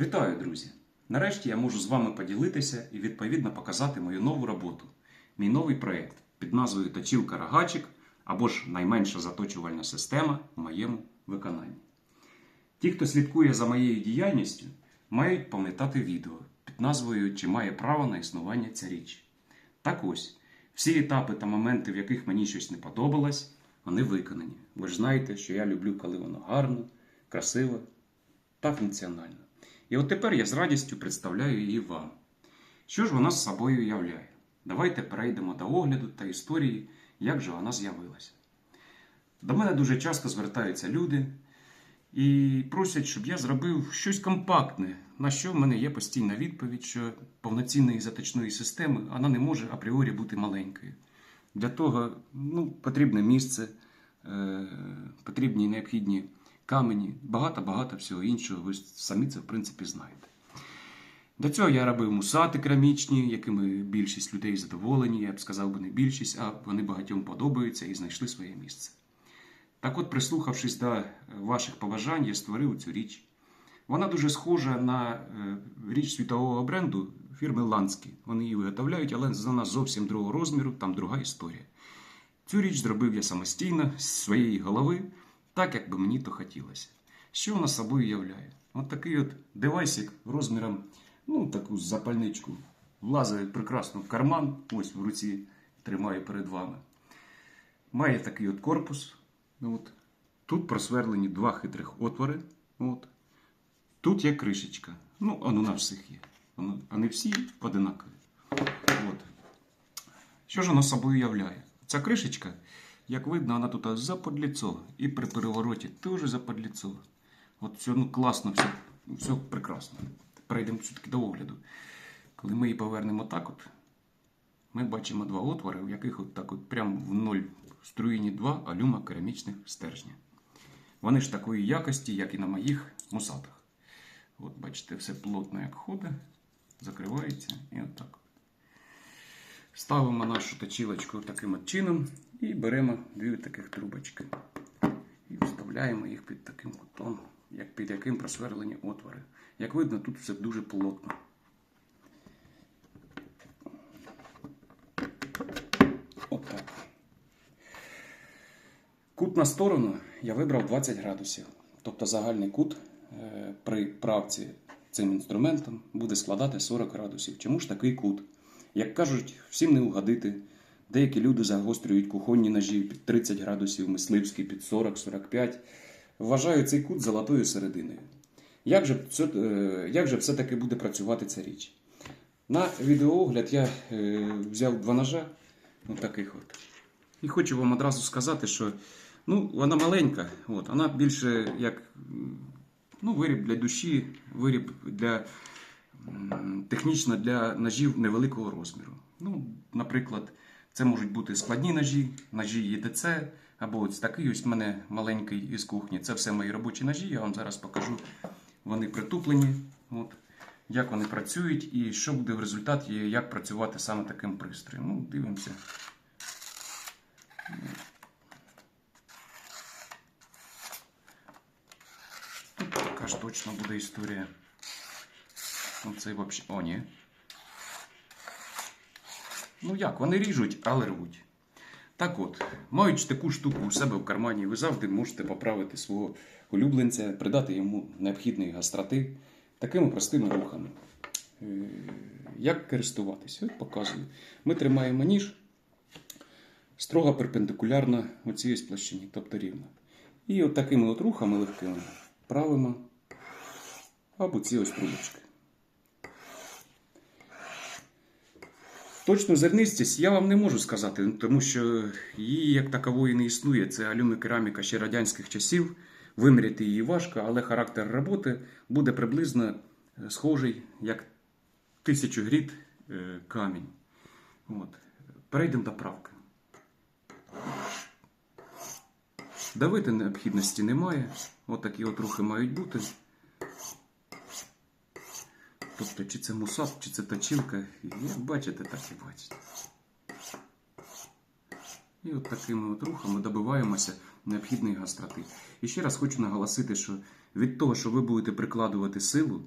Вітаю, друзі! Нарешті я можу з вами поділитися і відповідно показати мою нову роботу, мій новий проєкт під назвою Точілка Рогачик або ж найменша заточувальна система в моєму виконанні. Ті, хто слідкує за моєю діяльністю, мають пам'ятати відео під назвою Чи має право на існування ця річ. Так ось, всі етапи та моменти, в яких мені щось не подобалось, вони виконані. Ви ж знаєте, що я люблю, коли воно гарно, красиво та функціонально. І от тепер я з радістю представляю її вам. Що ж вона з собою являє? Давайте перейдемо до огляду та історії, як же вона з'явилася. До мене дуже часто звертаються люди і просять, щоб я зробив щось компактне, на що в мене є постійна відповідь, що повноцінної заточної системи вона не може апріорі бути маленькою. Для того ну, потрібне місце, е, потрібні необхідні камені, багато-багато всього іншого. Ви самі це в принципі знаєте. До цього я робив мусати керамічні, якими більшість людей задоволені, я б сказав би не більшість, а вони багатьом подобаються і знайшли своє місце. Так от, прислухавшись до ваших побажань, я створив цю річ. Вона дуже схожа на е, річ світового бренду фірми Ланські. Вони її виготовляють, але вона зовсім другого розміру, там друга історія. Цю річ зробив я самостійно з своєї голови, так як би мені то хотілося. Що вона собою являє? От такий от девайсик розміром, ну, таку запальничку. Влазить прекрасно в карман, ось в руці тримаю перед вами. Має такий от корпус. От. Тут просверлені два хитрих отвори. От. Тут є кришечка. Ну, воно на всіх є. Вони всі одинакові. От. Що ж воно собою являє? Ця кришечка, як видно, вона тут заподліцо. І при перевороті теж заподліцо. От все ну, класно, все, все прекрасно. Перейдемо все-таки до огляду. Коли ми її повернемо так, от, ми бачимо два отвори, в яких от так от прямо в ноль струїні два алюма керамічних стержня. Вони ж такої якості, як і на моїх мусатах. От, бачите, все плотно як ходить, закривається і отак. Ставимо нашу точілочку таким от чином і беремо дві таких трубочки. І вставляємо їх під таким кутом, як під яким просверлені отвори. Як видно, тут все дуже плотно. Отак. Кут на сторону я вибрав 20 градусів. Тобто загальний кут е, при правці цим інструментом буде складати 40 градусів. Чому ж такий кут? Як кажуть, всім не угодити. Деякі люди загострюють кухонні ножі під 30 градусів, мисливські під 40-45. Вважаю цей кут золотою серединою. Як же, е, як же все-таки буде працювати ця річ? На відеоогляд я е, взяв два ножа, от таких от. І хочу вам одразу сказати, що ну, вона маленька, от, вона більше як ну, виріб для душі, виріб для технічно для ножів невеликого розміру. Ну, наприклад, це можуть бути складні ножі, ножі ЄДЦ, або ось такий ось в мене маленький із кухні. Це все мої робочі ножі, я вам зараз покажу. Вони притуплені, от, як вони працюють і що буде в результаті, як працювати саме таким пристроєм. Ну, дивимося. Тут така ж точно буде історія. Оце взагалі. О, ні. Ну як, вони ріжуть, але рвуть. Так от, маючи таку штуку у себе в кармані, ви завжди можете поправити свого улюбленця, придати йому необхідної гастроти такими простими рухами. Е, Як користуватися? От показую. Ми тримаємо ніж строго перпендикулярно оцій площині, тобто рівно. І от такими от рухами легкими правимо або ці ось трубочки. Точну зернистість я вам не можу сказати, тому що її як такової не існує. Це алюмікераміка ще радянських часів. Виміряти її важко, але характер роботи буде приблизно е, схожий як тисячу гріт е, камінь. От. Перейдемо до правки. Давити необхідності немає. От от рухи мають бути. Тобто, чи це мусат, чи це точилка, як бачите, так і бачите. І от такими от рухами добиваємося необхідної гастроти. І ще раз хочу наголосити, що від того, що ви будете прикладувати силу,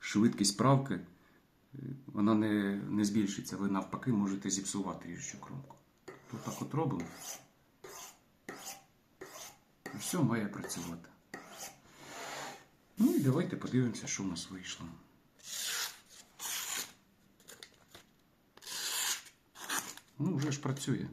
швидкість правки е, вона не, не збільшиться. Ви навпаки можете зіпсувати ріжучу кромку. То так от робимо. І все має працювати. Ну і давайте подивимося, що в нас вийшло. Ну, вже ж працює.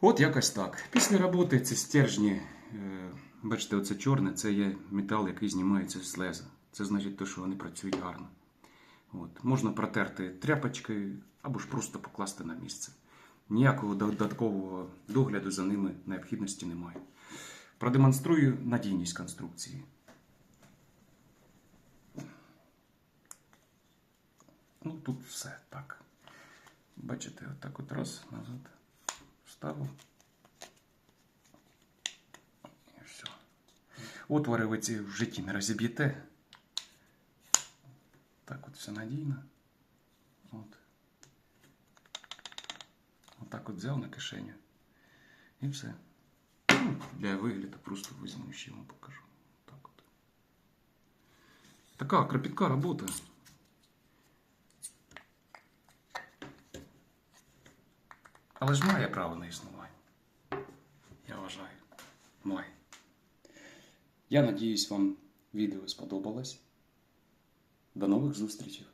От якось так. Після роботи ці стержні, е, бачите, оце чорне, це є метал, який знімається з леза. Це значить, те, що вони працюють гарно. От. Можна протерти тряпочкою або ж просто покласти на місце. Ніякого додаткового догляду за ними необхідності немає. Продемонструю надійність конструкції. Ну, тут все так. Бачите, отак от раз назад вставив. І все. Отвори ви ці в житті не розіб'єте. Так от все надійно. От. Отак от взяв на кишеню. І все. Ну, для вигляду просто візьму ще вам покажу. Так от. Така кропітка робота. Але ж має право на існування. Я вважаю. Має. Я надіюсь, вам відео сподобалось. До нових зустрічей.